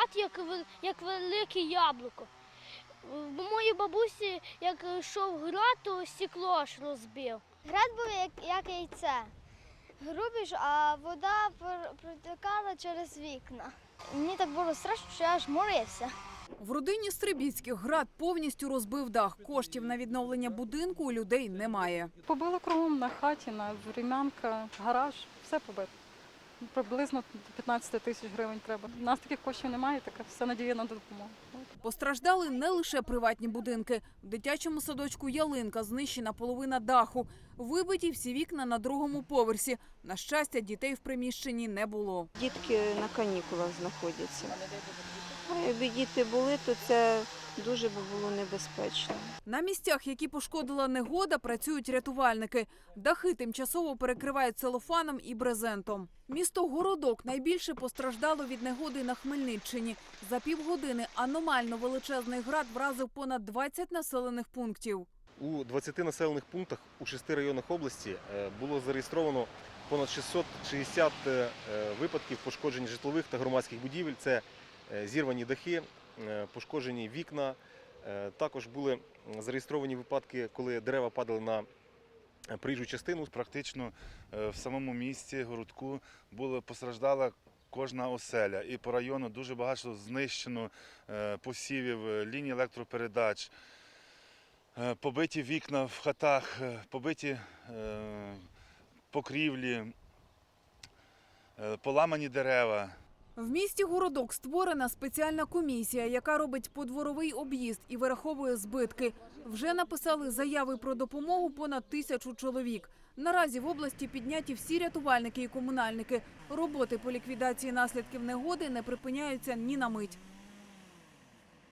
град, як, як велике яблуко. У моїй бабусі, як йшов град, то стекло аж розбив. Град був як, як яйце. Грубіш, а вода пр- протікала через вікна. Мені так було страшно, що я аж морився. В родині Стрибіцьких град повністю розбив дах. Коштів на відновлення будинку у людей немає. Побила кругом на хаті, на рем'янка, гараж, все побито. Приблизно 15 тисяч гривень треба. У нас таких коштів немає, така все надія на допомогу. Постраждали не лише приватні будинки. В дитячому садочку Ялинка знищена половина даху. Вибиті всі вікна на другому поверсі. На щастя, дітей в приміщенні не було. Дітки на канікулах знаходяться. Якби діти були, то це дуже би було небезпечно. На місцях, які пошкодила негода, працюють рятувальники. Дахи тимчасово перекривають целофаном і брезентом. Місто Городок найбільше постраждало від негоди на Хмельниччині. За півгодини аномально величезний град вразив понад 20 населених пунктів. У 20 населених пунктах у 6 районах області е, було зареєстровано понад 660 е, е, випадків пошкоджень житлових та громадських будівель. Це зірвані дахи, е, пошкоджені вікна. Е, Також були зареєстровані випадки, коли дерева падали на е, проїжджу частину. Практично е, в самому місті городку була постраждала кожна оселя. І по району дуже багато знищено е, посівів, е, ліній електропередач, е, побиті вікна в хатах, е, побиті е, покрівлі, е, поламані дерева. В місті Городок створена спеціальна комісія, яка робить подворовий об'їзд і вираховує збитки. Вже написали заяви про допомогу понад тисячу чоловік. Наразі в області підняті всі рятувальники і комунальники. Роботи по ліквідації наслідків негоди не припиняються ні на мить.